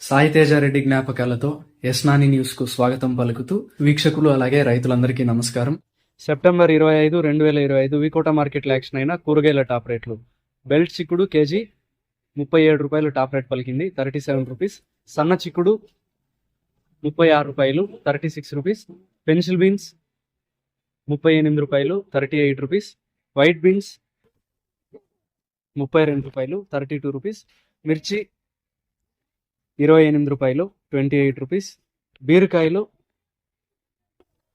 సాయితేజారెడ్డి జ్ఞాపకాలతో యస్నాని న్యూస్కు స్వాగతం పలుకుతూ వీక్షకులు అలాగే రైతులందరికీ నమస్కారం. సెప్టెంబర్ ఇరవై ఐదు రెండు వేల ఇరవై ఐదు వికోట మార్కెట్లో యాక్షన్ అయిన కూరగాయల టాప్ రేట్లు. బెల్ట్ చిక్కుడు కేజీ ముప్పై ఏడు రూపాయలు టాప్ రేట్ పలికింది థర్టీ సెవెన్ రూపీస్. సన్న చిక్కుడు ముప్పై ఆరు రూపాయలు thirty six rupees. Pencil beans ముప్పై ఎనిమిది రూపాయలు thirty eight rupees. White beans ముప్పై రెండు రూపాయలు థర్టీ టూ రూపీస్. మిర్చి ఇరవై ఎనిమిది రూపాయలు ట్వంటీ ఎయిట్ రూపీస్. బీరకాయలు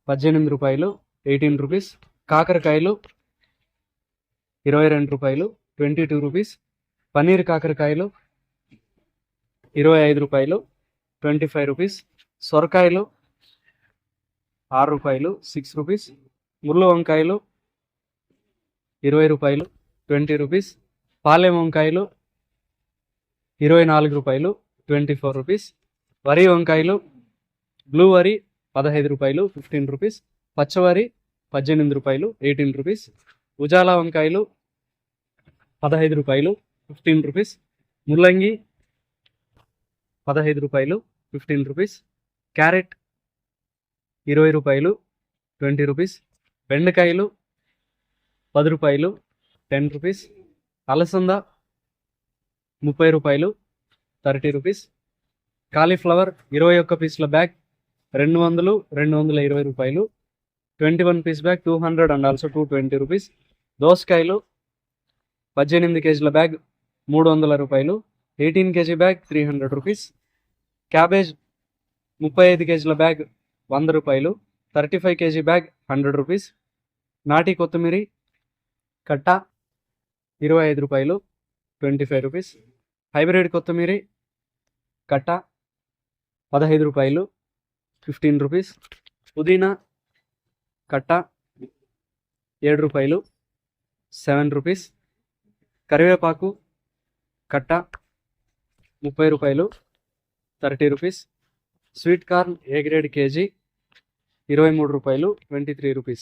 పద్దెనిమిది రూపాయలు ఎయిటీన్ రూపీస్. కాకరకాయలు ఇరవై రెండు రూపాయలు ట్వంటీ టూ రూపీస్. పన్నీర్ కాకరకాయలు ఇరవై ఐదు రూపాయలు ట్వంటీ ఫైవ్ రూపీస్. సొరకాయలు ఆరు రూపాయలు సిక్స్ రూపీస్. ముళ్ళు వంకాయలు ఇరవై రూపాయలు ట్వంటీ రూపీస్. పాలెం వంకాయలు ఇరవై నాలుగు రూపాయలు ట్వంటీ ఫోర్ రూపీస్. వరి వంకాయలు బ్లూ వరి పదహైదు రూపాయలు ఫిఫ్టీన్ రూపీస్. పచ్చవరి పద్దెనిమిది రూపాయలు ఎయిటీన్ రూపీస్. ఉజాలా వంకాయలు పదహైదు రూపాయలు ఫిఫ్టీన్ రూపీస్. ముల్లంగి పదహైదు రూపాయలు ఫిఫ్టీన్ రూపీస్. క్యారెట్ ఇరవై రూపాయలు ట్వంటీ రూపీస్. బెండకాయలు పది రూపాయలు టెన్ రూపీస్. అలసంద ముప్పై రూపాయలు థర్టీ రూపీస్. కాలీఫ్లవర్ ఇరవై ఒక్క పీసుల బ్యాగ్ రెండు వందలు రెండు వందల ఇరవై రూపాయలు. Twenty one piece bag two hundred and also two twenty rupees. దోసకాయలు పద్దెనిమిది కేజీల బ్యాగ్ మూడు వందల రూపాయలు. Eighteen KG bag three hundred rupees. Cabbage ముప్పై ఐదు కేజీల బ్యాగ్ వంద రూపాయలు. Thirty five KG bag hundred rupees. నాటి కొత్తిమీరి కట్ట ఇరవై ఐదు రూపాయలు ట్వంటీ ఫైవ్ రూపీస్. హైబ్రిడ్ కొత్తిమీరి కట్ట పదహైదు రూపాయలు ఫిఫ్టీన్ రూపీస్. పుదీనా కట్ట ఏడు రూపాయలు సెవెన్ రూపీస్. కరివేపాకు కట్ట ముప్పై రూపాయలు thirty rupees. Sweet corn A grade kg? ఇరవై మూడు రూపాయలు ట్వంటీ త్రీ రూపీస్.